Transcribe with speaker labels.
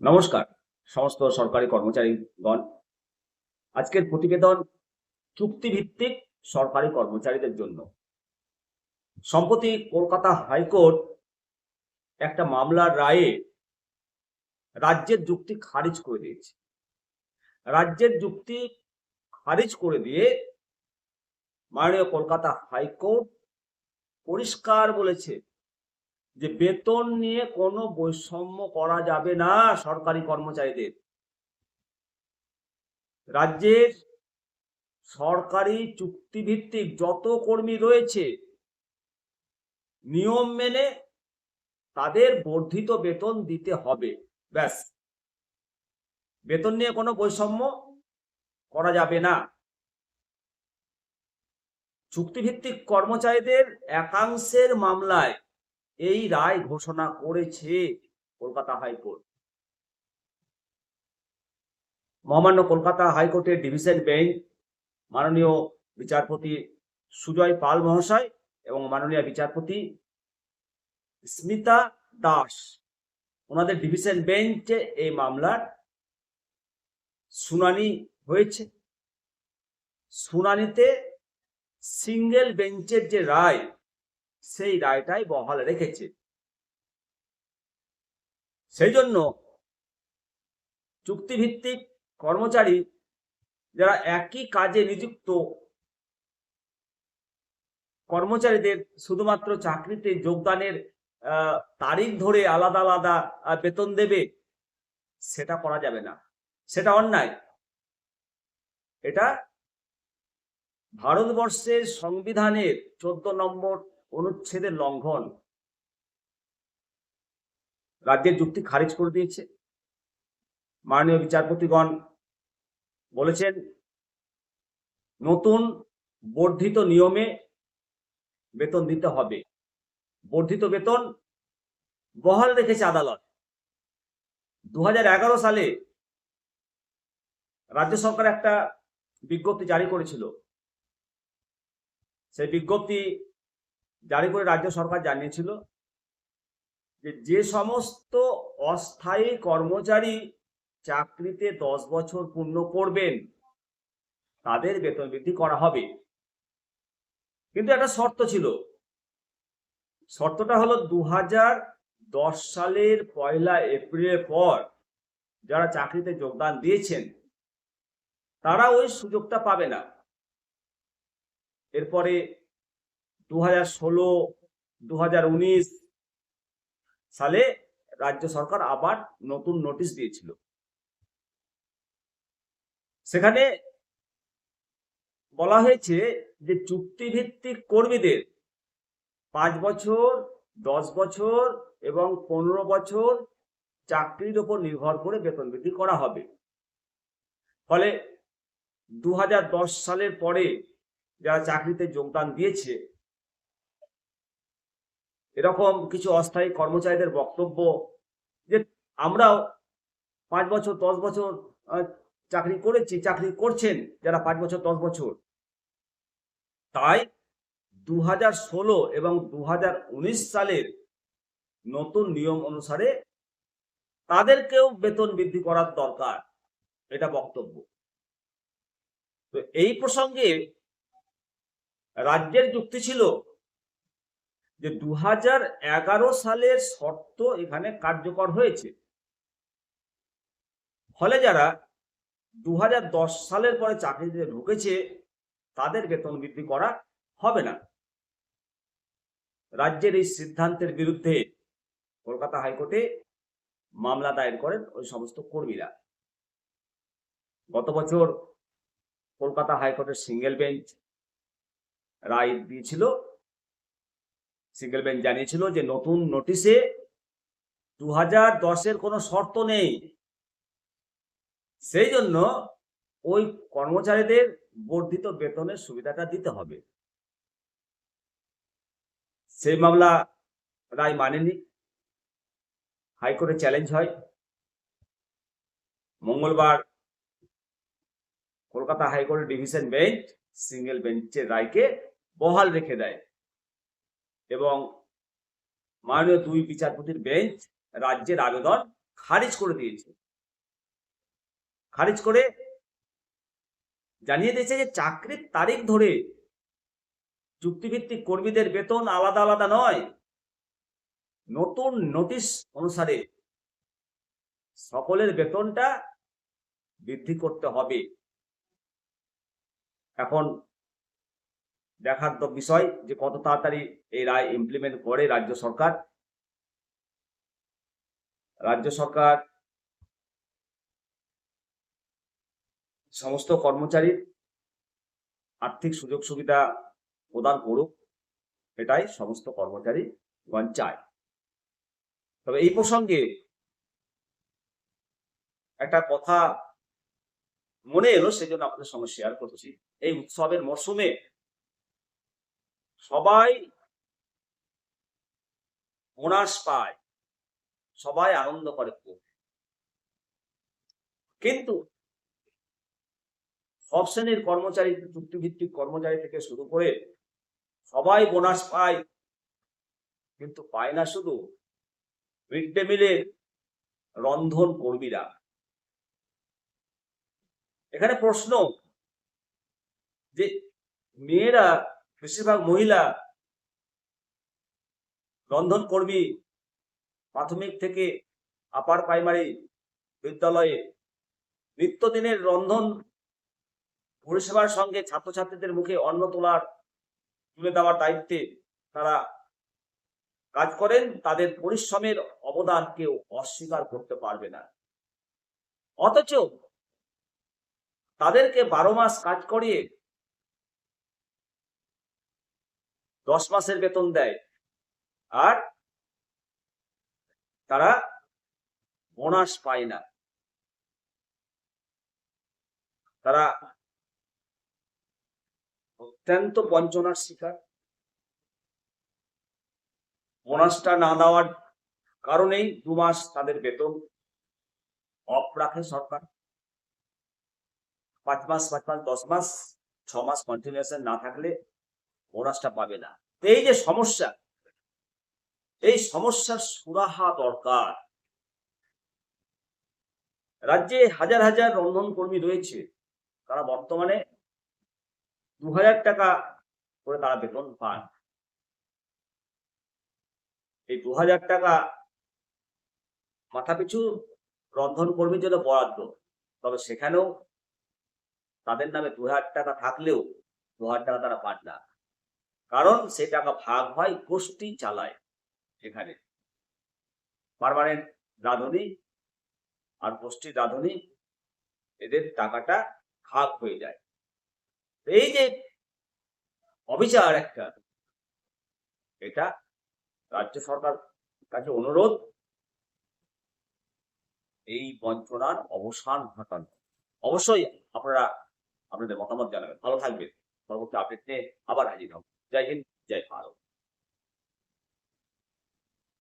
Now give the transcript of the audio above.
Speaker 1: নমস্কার, সমস্ত সরকারি কর্মচারীগণ। আজকের প্রতিবেদন চুক্তিভিত্তিক সরকারি কর্মচারীদের জন্য। সম্প্রতি কলকাতা হাইকোর্ট একটা মামলার রায়ে রাজ্যের যুক্তি খারিজ করে দিয়েছে। রাজ্যের যুক্তি খারিজ করে দিয়ে মাননীয় কলকাতা হাইকোর্ট পরিষ্কার বলেছে যে বেতন নিয়ে কোনো বৈষম্য করা যাবে না সরকারি কর্মচারীদের। রাজ্যের সরকারি চুক্তিভিত্তিক যত কর্মী রয়েছে, নিয়ম মেনে তাদের বর্ধিত বেতন দিতে হবে, ব্যাস। বেতন নিয়ে কোনো বৈষম্য করা যাবে না। চুক্তিভিত্তিক কর্মচারীদের একাংশের মামলায় এই রায় ঘোষণা করেছে কলকাতা হাইকোর্ট। মহামান্য কলকাতা হাইকোর্টের ডিভিশন বেঞ্চ, মাননীয় বিচারপতি সুজয় পাল মহাশয় এবং মাননীয় বিচারপতি স্মিতা দাস। ওনাদের ডিভিশন বেঞ্চে এই মামলার শুনানি হয়েছে। শুনানিতে সিঙ্গেল বেঞ্চের যে রায় সেই রায়টাই বহাল রেখেছে। সেই জন্য চুক্তিভিত্তিক কর্মচারী যারা একই কাজে নিযুক্ত, কর্মচারীদের শুধুমাত্র চাকরিতে যোগদানের তারিখ ধরে আলাদা আলাদা বেতন দেবে, সেটা করা যাবে না। সেটা অন্যায়। এটা ভারতবর্ষের সংবিধানের চোদ্দ নম্বর অনুচ্ছেদের লঙ্ঘন রাজ্যের যুক্তি খারিজ করে দিয়েছে। মাননীয় বিচারপতিগণ বলেছেন, নতুন বর্ধিত নিয়মে বেতন দিতে হবে। বর্ধিত বেতন বহাল রেখেছে আদালত। দু হাজার এগারো সালে রাজ্য সরকার একটা বিজ্ঞপ্তি জারি করেছিল। সেই বিজ্ঞপ্তি জারি করে রাজ্য সরকার জানিয়েছিল যে যে সমস্ত অস্থায়ী কর্মচারী চাকরিতে দশ বছর পূর্ণ করবেন, তাদের বেতন বৃদ্ধি করা হবে। কিন্তু একটা শর্ত ছিল। শর্তটা হলো দু সালের পয়লা এপ্রিলের পর যারা চাকরিতে যোগদান দিয়েছেন, তারা ওই সুযোগটা পাবে না। এরপরে দু হাজার ষোলো দু হাজার উনিশ সালে রাজ্য সরকার আবার নতুন নোটিশ দিয়েছিল। সেখানে বলা হয়েছে যে চুক্তিভিত্তিক কর্মীদের পাঁচ বছর, দশ বছর এবং পনেরো বছর চাকরির উপর নির্ভর করে বেতন বৃদ্ধি করা হবে। ফলে দু হাজার দশ সালের পরে যারা চাকরিতে যোগদান দিয়েছে এরকম কিছু অস্থায়ী কর্মচারীদের বক্তব্য যে আমরাও পাঁচ বছর, দশ বছর চাকরি করেছি, চাকরি করছেন যারা পাঁচ বছর, দশ বছর। তাই দু এবং দু হাজার উনিশ সালের নতুন নিয়ম অনুসারে তাদেরকেও বেতন বৃদ্ধি করার দরকার, এটা বক্তব্য। তো এই প্রসঙ্গে রাজ্যের যুক্তি ছিল যে দু হাজার এগারো সালের শর্ত এখানে কার্যকর হয়েছে। ফলে যারা দু হাজার দশ সালের পরে চাকরিতে ঢুকেছে, তাদের বেতন বৃদ্ধি করা হবে না। রাজ্যের এই সিদ্ধান্তের বিরুদ্ধে কলকাতা হাইকোর্টে মামলা দায়ের করেন ওই সমস্ত কর্মীরা। গত বছর কলকাতা হাইকোর্টের সিঙ্গেল বেঞ্চ রায় দিয়েছিল। সিঙ্গেল বেঞ্চ জানিয়েছিল যে নতুন নোটিশে দু হাজার দশের কোনো শর্ত নেই। সেই জন্য ওই কর্মচারীদের বর্ধিত বেতনের সুবিধাটা দিতে হবে। সেই মামলা রায় মানেনি। হাইকোর্টে চ্যালেঞ্জ হয়। মঙ্গলবার কলকাতা হাইকোর্টের ডিভিশন বেঞ্চ সিঙ্গেল বেঞ্চের রায়কে বহাল রেখে দেয়। এবং মাননীয় দুই বিচারপতির বেঞ্চ রাজ্যের আবেদন খারিজ করে দিয়েছে। খারিজ করে জানিয়ে দিয়েছে যে চাকরির তারিখ ধরে চুক্তিভিত্তিক কর্মীদের বেতন আলাদা আলাদা নয়। নতুন নোটিশ অনুসারে সকলের বেতনটা বৃদ্ধি করতে হবে। এখন দেখার তো বিষয় যে কত তাড়াতাড়ি এই রায় ইমপ্লিমেন্ট করে রাজ্য সরকার। রাজ্য সরকার সমস্ত কর্মচারীর আর্থিক সুযোগ সুবিধা প্রদান করুক, এটাই সমস্ত কর্মচারীগণ চায়। তবে এই প্রসঙ্গে একটা কথা মনে এলো, সেজন্য আপনাদের সঙ্গে শেয়ার করছি। এই উৎসবের মরশুমে সবাই বোনাস পায়, সবাই আনন্দ করে খুব। কিন্তু সব শ্রেণির কর্মচারী, চুক্তিভিত্তিক কর্মচারী থেকে শুরু করে সবাই বোনাস পায়, কিন্তু পায় না শুধু মিড ডে মিলের রন্ধন কর্মীরা। এখানে প্রশ্ন, যে মেয়েরা বেশিরভাগ মহিলা রন্ধন কর্মী প্রাথমিক থেকে আপার প্রাইমারি বিদ্যালয়ে নিত্যদিনের রন্ধন পরিষেবার সঙ্গে ছাত্রছাত্রীদের মুখে অন্ন তোলার তুলে দেওয়ার দায়িত্বে তারা কাজ করেন, তাদের পরিশ্রমের অবদান কেউ অস্বীকার করতে পারবে না। অথচ তাদেরকে বারো মাস কাজ করিয়ে দশ মাসের বেতন দেয়। আর তারা বোনাস পায় না। তারা অত্যন্ত বঞ্চনার শিকার। বোনাসটা না দেওয়ার কারণেই দু মাস তাদের বেতন অফ রাখে সরকার। পাঁচ মাস পাঁচ মাস, দশ মাস, ছ মাস কন্টিনিউশন না থাকলে বোনাসটা পাবে না। এই যে সমস্যা, এই সমস্যার সুরাহা দরকার। রাজ্যে হাজার হাজার রন্ধন কর্মী রয়েছে, তারা বর্তমানে দু হাজার টাকা করে তারা বেতন পান। এই দু হাজার টাকা মাথাপিছু রন্ধন কর্মীর জন্য বরাদ্দ, তবে সেখানেও তাদের নামে দু হাজার টাকা থাকলেও দু হাজার টাকা তারা পান না। কারণ সে টাকা ভাগ হয় গোষ্ঠী চালায় এখানে। পারমানেন্ট রাঁধুনি আর গোষ্ঠী রাঁধুনি, এদের টাকাটা ভাগ হয়ে যায়। এই যে অবিচার একটা, এটা রাজ্য সরকার কাছে অনুরোধ, এই বঞ্চনার অবসান ঘটানো। অবশ্যই আপনারা আপনাদের মতামত জানাবেন। ভালো থাকবেন। পরবর্তী আপডেট নিয়ে আবার হাজির হব। जय हिंद जय भारत।